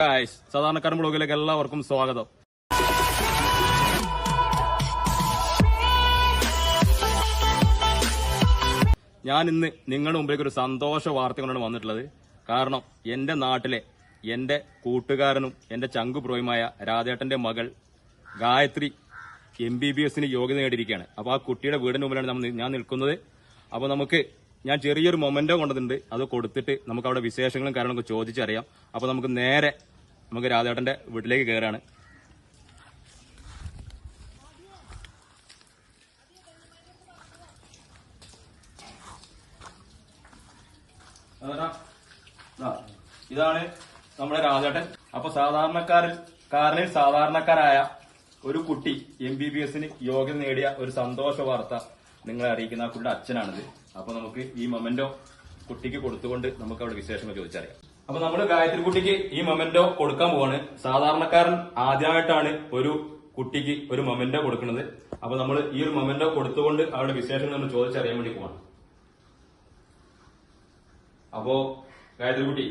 Guys സാധാരണക്കാരൻ ബ്ലോഗിലേക്ക് എല്ലാവർക്കും സ്വാഗതം. ഞാൻ ഇന്ന് നിങ്ങളുടെ മുമ്പിലേക്ക് ഒരു സന്തോഷ വാർത്ത കൊണ്ടാണ് വന്നിട്ടുള്ളത്. കാരണം എന്റെ നാട്ടിലെ എന്റെ കൂട്ടുകാരനും എന്റെ ചങ്കു പ്രോയുമായ രാധേട്ടന്റെ മകൾ ഗായത്രി എം ബി ബി എസിന് യോഗ്യത നേടിയിരിക്കുകയാണ്. അപ്പൊ ആ കുട്ടിയുടെ വീടിന് മുമ്പിലാണ് ഞാൻ നിൽക്കുന്നത്. അപ്പൊ നമുക്ക് ഞാൻ ചെറിയൊരു മൊമെന്റോ കൊണ്ടതുണ്ട്. അത് കൊടുത്തിട്ട് നമുക്ക് അവിടെ വിശേഷങ്ങളും കാര്യങ്ങളൊക്കെ ചോദിച്ചറിയാം. അപ്പൊ നമുക്ക് നേരെ നമുക്ക് രാധേട്ടന്റെ വീട്ടിലേക്ക് കയറാണ് ഇതാണ് നമ്മുടെ രാജേട്ടൻ അപ്പൊ സാധാരണക്കാരിൽ കാരനിൽ സാധാരണക്കാരായ ഒരു കുട്ടി എം ബി ബി എസിന് യോഗ്യത നേടിയ ഒരു സന്തോഷ വാർത്ത. നിങ്ങളെ അറിയിക്കുന്ന ആ കുട്ടിയുടെ അച്ഛനാണിത്. അപ്പൊ നമുക്ക് ഈ മൊമെന്റോ കുട്ടിക്ക് കൊടുത്തുകൊണ്ട് നമുക്ക് അവിടെ വിശേഷങ്ങൾ ചോദിച്ചറിയാം. അപ്പൊ നമ്മൾ ഗായത്രി കുട്ടിക്ക് ഈ മൊമെന്റോ കൊടുക്കാൻ പോവാണ്. സാധാരണക്കാരൻ ആദ്യമായിട്ടാണ് ഒരു കുട്ടിക്ക് ഒരു മൊമെന്റോ കൊടുക്കുന്നത്. അപ്പൊ നമ്മൾ ഈ ഒരു മൊമെന്റോ കൊടുത്തുകൊണ്ട് അവരുടെ വിശേഷങ്ങൾ നമ്മൾ ചോദിച്ചറിയാൻ വേണ്ടി പോവാണ്. അപ്പോ ഗായത്രി കുട്ടി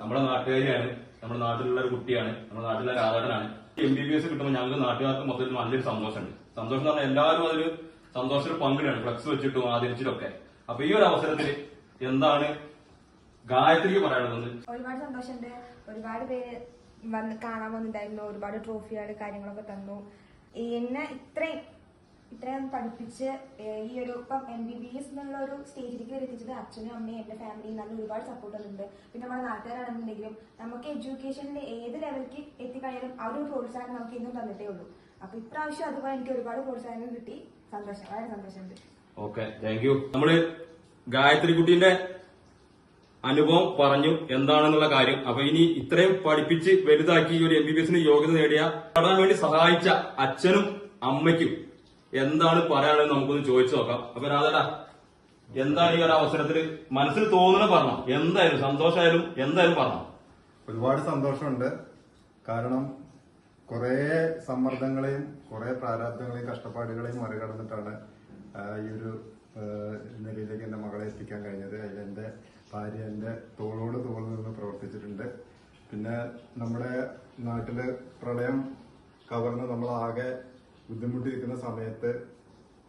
നമ്മുടെ നാട്ടുകാരിയാണ്. നമ്മുടെ നാട്ടിലുള്ള ഒരു കുട്ടിയാണ്. നമ്മുടെ നാട്ടിലെ രാധാടനാണ് എം ബി ബി എസ് കിട്ടുമ്പോൾ ഞങ്ങൾക്ക് നാട്ടുകാർക്ക് മൊത്തത്തിൽ നല്ലൊരു സന്തോഷമുണ്ട്. സന്തോഷം എന്ന് പറഞ്ഞാൽ എല്ലാവരും അതിൽ സന്തോഷത്തിൽ പങ്കിടാണ് ഫ്ലക്സ് വെച്ചിട്ടും ആദരിച്ചിട്ടും ഒക്കെ അപ്പൊ ഈ ഒരു അവസരത്തിൽ എന്താണ് ഗായത്രിക്ക് പറയാനുള്ളത് ഒരുപാട് സന്തോഷമുണ്ട്. ഒരുപാട് പേര് വന്ന് കാണാൻ വന്നിട്ടുണ്ടായിരുന്നു. ഒരുപാട് ട്രോഫികൾ കാര്യങ്ങളൊക്കെ തന്നു. എന്നെ ഇത്രയും ഇത്രയും പഠിപ്പിച്ച് ഈ ഒരു ഇപ്പം എം ബി ബി എസ് എന്നുള്ള ഒരു സ്റ്റേജിലേക്ക് വരെ എത്തിച്ചത് അച്ഛനും അമ്മയും എന്റെ ഫാമിലിയും നല്ല ഒരുപാട് സപ്പോർട്ട് ഉണ്ട് പിന്നെ നമ്മുടെ നാട്ടുകാരാണെന്നുണ്ടെങ്കിലും നമുക്ക് എഡ്യൂക്കേഷനിൽ ഏത് ലെവലിലേക്ക് എത്തിക്കഴിഞ്ഞാലും ആ ഒരു പ്രോത്സാഹനം നമുക്ക് ഇന്നും തന്നിട്ടേ ഉള്ളൂ. അപ്പൊ ഇപ്രാവശ്യം അതുപോലെ എനിക്ക് ഒരുപാട് പ്രോത്സാഹനം കിട്ടി. സന്തോഷം വളരെ സന്തോഷമുണ്ട്. ഓക്കെ താങ്ക് യു നമ്മൾ ഗായത്രി കുട്ടീന്റെ അനുഭവം പറഞ്ഞു എന്താണെന്നുള്ള കാര്യം. അപ്പൊ ഇനി ഇത്രയും പഠിപ്പിച്ച് വലുതാക്കി ഈ ഒരു എം ബി ബി എസിന് യോഗ്യത നേടിയ പഠനം വേണ്ടി സഹായിച്ച അച്ഛനും അമ്മയ്ക്കും എന്താണ് പറയാനുള്ളത് നമുക്കൊന്ന് ചോദിച്ചു നോക്കാം. അപ്പൊ രാധേട്ടാ എന്താണ് ഈ ഒരു അവസരത്തിൽ മനസ്സിൽ തോന്നുന്ന പറഞ്ഞു? എന്തായാലും സന്തോഷമായാലും എന്തായാലും പറഞ്ഞു? ഒരുപാട് സന്തോഷമുണ്ട്. കാരണം കുറേ സമ്മർദ്ദങ്ങളെയും കുറേ പ്രാരാബ്ദങ്ങളെയും കഷ്ടപ്പാടുകളെയും മറികടന്നിട്ടാണ് ഈ ഒരു നിലയിലേക്ക് എന്റെ മകളെ എത്തിക്കാൻ കഴിഞ്ഞത്. അതിൽ എന്റെ ഭാര്യ എന്റെ തോളോട് തോൾ നിന്ന് പ്രവർത്തിച്ചിട്ടുണ്ട്. പിന്നെ നമ്മുടെ നാട്ടിൽ പ്രളയം കവർന്ന് നമ്മളാകെ ബുദ്ധിമുട്ടിയിരിക്കുന്ന സമയത്ത്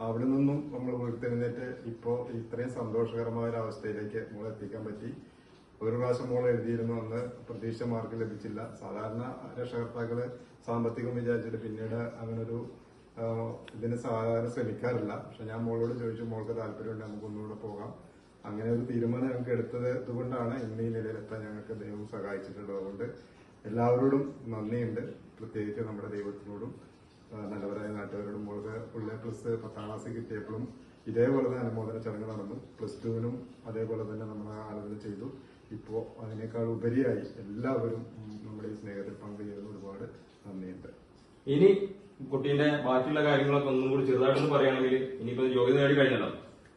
അവിടെ നിന്നും നമ്മൾ ഉയർത്തെഴുന്നേറ്റ് ഇപ്പോൾ ഇത്രയും സന്തോഷകരമായ ഒരു അവസ്ഥയിലേക്ക് നമ്മളെത്തിക്കാൻ പറ്റി. ഒരു പ്രാവശ്യം മോൾ എഴുതിയിരുന്നു അന്ന് പ്രതീക്ഷ മാർക്ക് ലഭിച്ചില്ല. സാധാരണ രക്ഷകർത്താക്കൾ സാമ്പത്തികം വിചാരിച്ചിട്ട് പിന്നീട് അങ്ങനൊരു ഇതിന് സാധാരണ ശ്രമിക്കാറില്ല. പക്ഷെ ഞാൻ മോളോട് ചോദിച്ചു മോൾക്ക് താല്പര്യമുണ്ട് നമുക്ക് ഒന്നുകൂടെ പോകാം. അങ്ങനെ ഒരു തീരുമാനം ഞങ്ങൾക്ക് എടുത്തത് ഇതുകൊണ്ടാണ്. ഇന്ന് ഈ നിലയിലെത്താൻ ഞങ്ങൾക്ക് ദൈവം സഹായിച്ചിട്ടുള്ളത് അതുകൊണ്ട് എല്ലാവരോടും നന്ദിയുണ്ട്. പ്രത്യേകിച്ച് നമ്മുടെ ദൈവത്തിനോടും നല്ലവരായ നാട്ടുകാരോടും. മോൾക്ക് ഫുള്ള് പ്ലസ് പത്താം ക്ലാസ് കിട്ടിയപ്പോഴും ഇതേപോലെ തന്നെ അനുമോദന ചടങ്ങ് നടന്നു. പ്ലസ് ടുവിനും അതേപോലെ തന്നെ നമ്മൾ ആലോചന ചെയ്തു. ഇപ്പോൾ അതിനേക്കാൾ ഉപരിയായി എല്ലാവരും നമ്മുടെ ഈ സ്നേഹത്തിൽ പങ്കുചേരുന്ന ഒരുപാട് നന്ദിയുണ്ട്. ഇനി കുട്ടീന്റെ ബാക്കിയുള്ള കാര്യങ്ങളൊക്കെ ഒന്നും കൂടി ചെറുതായിട്ടൊന്ന് പറയുകയാണെങ്കിൽ ഇനിയിപ്പോ യോഗ്യത നേടി കഴിഞ്ഞല്ലോ.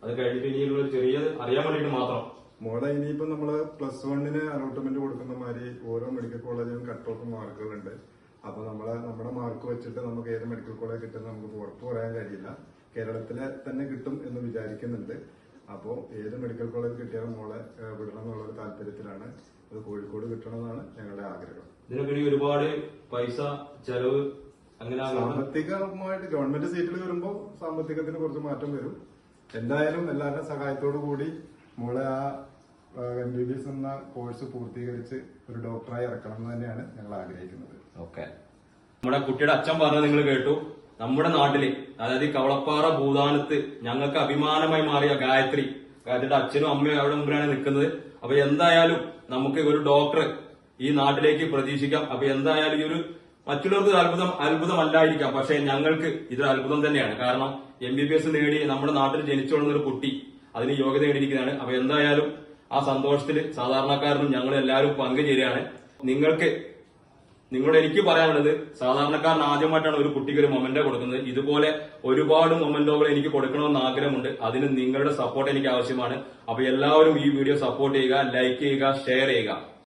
അത് കഴിഞ്ഞിട്ട് ഇനിയുള്ള ചെറിയ അറിയാൻ വേണ്ടിയിട്ട് മാത്രം. മോളെ ഇനിയിപ്പോ നമ്മൾ പ്ലസ് വണ്ണിന് അലോട്ട്മെന്റ് കൊടുക്കുന്ന മാതിരി ഓരോ മെഡിക്കൽ കോളേജിലും കട്ട് ഓഫ് മാർക്കുകളുണ്ട് അപ്പൊ നമ്മളെ നമ്മുടെ മാർക്ക് വെച്ചിട്ട് നമുക്ക് ഏത് മെഡിക്കൽ കോളേജ് കിട്ടുന്ന നമുക്ക് ഉറപ്പ് പറയാൻ കഴിയില്ല. കേരളത്തിലെ തന്നെ കിട്ടും എന്ന് വിചാരിക്കുന്നുണ്ട്. അപ്പോൾ ഏത് മെഡിക്കൽ കോളേജ് കിട്ടിയാൽ മോളെ വിടണം എന്നുള്ള ഒരു താല്പര്യത്തിലാണ്. അത് കോഴിക്കോട് കിട്ടണമെന്നാണ് ഞങ്ങളുടെ ആഗ്രഹം. ഇതിനൊക്കെ ഒരുപാട് പൈസ ചെലവ് അങ്ങനെ സാമ്പത്തികമായിട്ട് ഗവൺമെന്റ് സീറ്റിൽ വരുമ്പോൾ സാമ്പത്തികത്തിന് കുറച്ച് മാറ്റം വരും. എന്തായാലും എല്ലാവരുടെ സഹായത്തോടു കൂടി മോളെ ആ എം ബി ബി എസ് എന്ന കോഴ്സ് പൂർത്തീകരിച്ച് ഒരു ഡോക്ടറായി ഇറക്കണം എന്ന് തന്നെയാണ് ഞങ്ങൾ ആഗ്രഹിക്കുന്നത്. ഓക്കെ. നമ്മുടെ കുട്ടിയുടെ അച്ഛൻ പറഞ്ഞത് നിങ്ങൾ കേട്ടു. നമ്മുടെ നാട്ടിൽ അതായത് കവളപ്പാറ ഭൂതാനത്ത് ഞങ്ങൾക്ക് അഭിമാനമായി മാറിയ ഗായത്രി ഗായത്രിയുടെ അച്ഛനും അമ്മയും അവിടെ മുമ്പിലാണ് നിൽക്കുന്നത്. അപ്പൊ എന്തായാലും നമുക്ക് ഒരു ഡോക്ടർ ഈ നാട്ടിലേക്ക് പ്രതീക്ഷിക്കാം. അപ്പൊ എന്തായാലും ഈ ഒരു മറ്റുള്ളവർക്ക് അത്ഭുതം അത്ഭുതമല്ലായിരിക്കാം. പക്ഷെ ഞങ്ങൾക്ക് ഇതൊരു അത്ഭുതം തന്നെയാണ്. കാരണം എം ബി ബി എസ് നേടി നമ്മുടെ നാട്ടിൽ ജനിച്ചു ഒരു കുട്ടി അതിന് യോഗ്യത നേടിയിരിക്കുന്നതാണ്. അപ്പൊ എന്തായാലും ആ സന്തോഷത്തിൽ സാധാരണക്കാരനും ഞങ്ങൾ എല്ലാവരും പങ്കുചേരുകയാണ്. നിങ്ങൾക്ക് നിങ്ങളോട് എനിക്ക് പറയാനുള്ളത് സാധാരണക്കാരൻ ആദ്യമായിട്ടാണ് ഒരു കുട്ടിക്ക് ഒരു മൊമെന്റോ കൊടുക്കുന്നത്. ഇതുപോലെ ഒരുപാട് മൊമെന്റോകൾ എനിക്ക് കൊടുക്കണമെന്ന് ആഗ്രഹമുണ്ട്. അതിന് നിങ്ങളുടെ സപ്പോർട്ട് എനിക്ക് ആവശ്യമാണ്. അപ്പൊ എല്ലാവരും ഈ വീഡിയോ സപ്പോർട്ട് ചെയ്യുക ലൈക്ക് ചെയ്യുക ഷെയർ ചെയ്യുക.